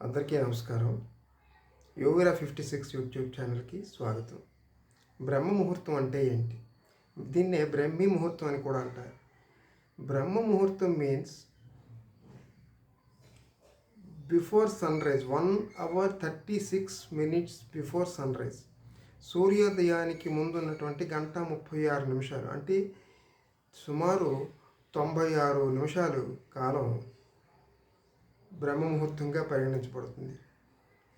అందరికీ నమస్కారం. యోగిరా fifty six YouTube ఛానల్కి స్వాగతం. బ్రహ్మ ముహూర్తం అంటే ఏంటి? దీన్నే బ్రహ్మీ ముహూర్తం అని కూడా అంటారు. బ్రహ్మ ముహూర్తం means before sunrise one hour thirty six minutes before sunrise సూర్యోదయానికి ముందు ఉన్నటువంటి గంట ముప్పై ఆరు నిమిషాలు. అంటే సుమారు తొంభై ఆరు నిమిషాలు కాలం బ్రహ్మ ముహూర్తంగా పరిగణించబడుతుంది.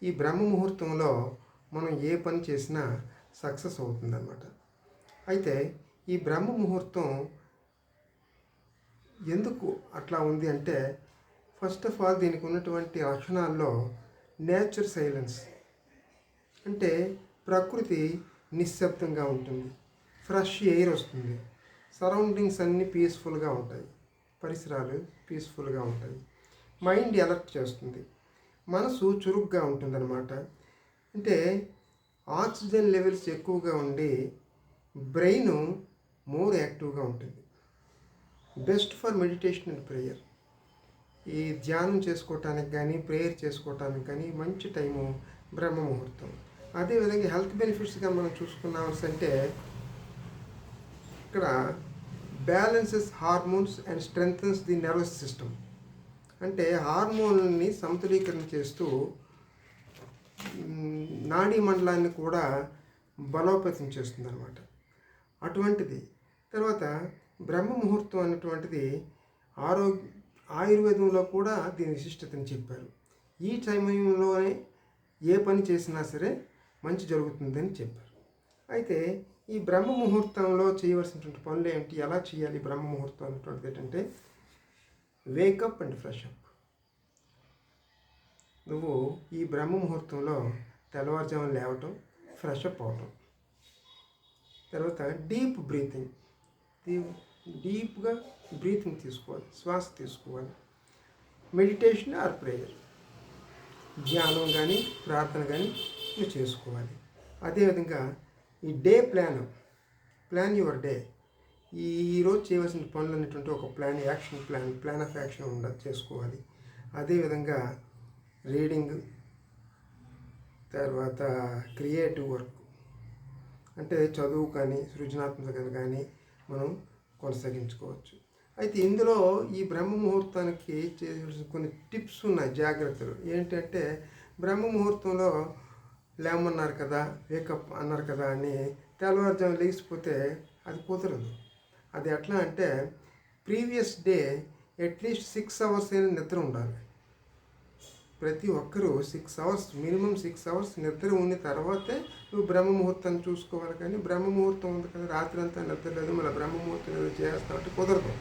ఈ బ్రహ్మ ముహూర్తంలో మనం ఏ పని చేసినా సక్సెస్ అవుతుందన్నమాట. అయితే ఈ బ్రహ్మ ముహూర్తం ఎందుకు అట్లా ఉంది అంటే ఫస్ట్ ఆఫ్ ఆల్ దీనికి ఉన్నటువంటి లక్షణాల్లో నేచర్ సైలెన్స్ అంటే ప్రకృతి నిశ్శబ్దంగా ఉంటుంది. ఫ్రెష్ ఎయిర్ వస్తుంది. సరౌండింగ్స్ అన్నీ పీస్ఫుల్గా ఉంటాయి. పరిసరాలు పీస్ఫుల్గా ఉంటాయి. మైండ్ అలర్ట్ చేస్తుంది. మనసు చురుగ్గా ఉంటుందన్నమాట. అంటే ఆక్సిజన్ లెవెల్స్ ఎక్కువగా ఉండి బ్రెయిన్ మోర్ యాక్టివ్గా ఉంటుంది. Best for meditation and prayer. ఈ ధ్యానం చేసుకోవటానికి కానీ ప్రేయర్ చేసుకోవటానికి కానీ మంచి టైము బ్రహ్మ ముహూర్తం. అదేవిధంగా హెల్త్ బెనిఫిట్స్గా మనం చూసుకున్నామని అంటే ఇక్కడ balances hormones and strengthens the nervous system. అంటే హార్మోన్ని సమతులీకరణ చేస్తూ నాడీ మండలాన్ని కూడా బలోపేతం చేస్తుంది అనమాట అటువంటిది. తర్వాత బ్రహ్మ ముహూర్తం అనేటువంటిది ఆరోగ్య ఆయుర్వేదంలో కూడా దీని విశిష్టతని చెప్పారు. ఈ సమయంలోనే ఏ పని చేసినా సరే మంచి జరుగుతుందని చెప్పారు. అయితే ఈ బ్రహ్మ ముహూర్తంలో చేయవలసినటువంటి పనులు ఏంటి? ఎలా చేయాలి బ్రహ్మ ముహూర్తం అనేటువంటిది ఏంటంటే వేకప్ అండ్ ఫ్రెష్ అప్ నువ్వు ఈ బ్రహ్మ ముహూర్తంలో తెల్లవారుజామున లేవటం ఫ్రెష్ అప్ అవటం. తర్వాత డీప్ బ్రీతింగ్ డీప్గా బ్రీతింగ్ తీసుకోవాలి శ్వాస తీసుకోవాలి. మెడిటేషన్ ఆర్ ప్రేయర్ ధ్యానం కానీ ప్రార్థన కానీ నువ్వు చేసుకోవాలి. అదేవిధంగా ఈ day plan plan your day ఈ ఈరోజు చేయవలసిన పనులు అనేటువంటి ఒక plan action plan plan of action ఉండ చేసుకోవాలి. అదేవిధంగా రీడింగ్ తర్వాత క్రియేటివ్ వర్క్. అంటే చదువు కానీ సృజనాత్మకత కానీ మనం కొనసాగించుకోవచ్చు. అయితే ఇందులో ఈ బ్రహ్మ ముహూర్తానికి చేయవలసిన కొన్ని టిప్స్ ఉన్నాయి జాగ్రత్తలు. ఏంటంటే బ్రహ్మ ముహూర్తంలో లేమన్నారు కదా వేకప్ అన్నారు కదా అని తెల్లవారుజాము లేచిపోతే అది కుదరదు. అది ఎట్లా అంటే previous day at least six hours అయినా నిద్ర ఉండాలి. ప్రతి ఒక్కరూ six hours minimum six hours నిద్ర ఉన్న తర్వాతే నువ్వు బ్రహ్మ ముహూర్తాన్ని చూసుకోవాలి కానీ బ్రహ్మ ముహూర్తం ఉంది కదా రాత్రి అంతా నిద్ర లేదు మళ్ళీ బ్రహ్మముహూర్తం ఏదో చేస్తామంటే కుదరదు.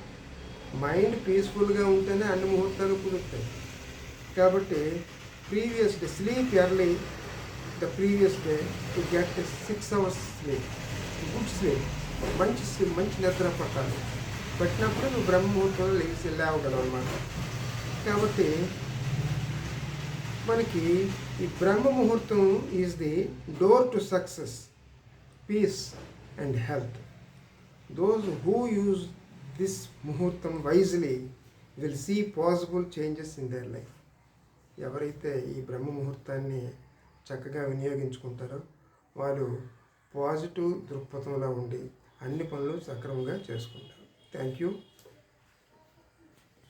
మైండ్ పీస్ఫుల్గా ఉంటేనే అన్ని ముహూర్తాలు కుదురుతాయి. కాబట్టి previous day sleep early the previous day to get six hours sleep good sleep మంచి మంచి నిద్ర పట్టాలి. పట్టినప్పుడు నువ్వు బ్రహ్మముహూర్తంలో లేచి లేవగలవు అనమాట కాబట్టి మనకి ఈ బ్రహ్మ ముహూర్తం is the door to success peace and health those who use this ముహూర్తం wisely will see possible changes in their life ఎవరైతే ఈ బ్రహ్మ ముహూర్తాన్ని చక్కగా వినియోగించుకుంటారో వాళ్ళు పాజిటివ్ దృక్పథంలో ఉండి అన్ని పనులు సక్రమంగా చేసుకుంటారు. Thank you